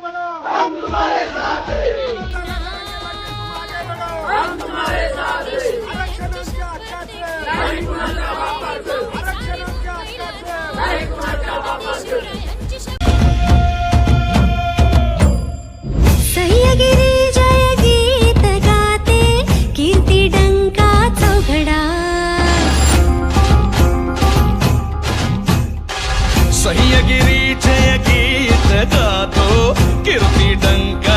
बढ़ो हम तुम्हारे सह्यगिरी सह्यगिरी जय गीत गातो कीर्ती डंका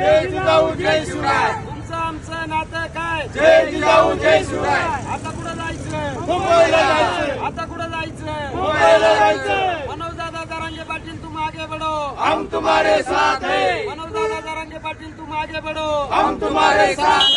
जय जिजाऊ जय शिवराय. तुमचं आमचं नातं काय? जय जिजाऊ जय शिवराय. आता कुठं जायचं? मुंबईला जायचं. आता कुठं जायचं? मुंबईला जायचं. मनोज दादा जरांगे पाटील तुम आगे बढ़ो हम तुम्हारे साथ हैं. मनोज दादा जरांगे पाटील तुम आगे बढ़ो हम तुम्हारे साथ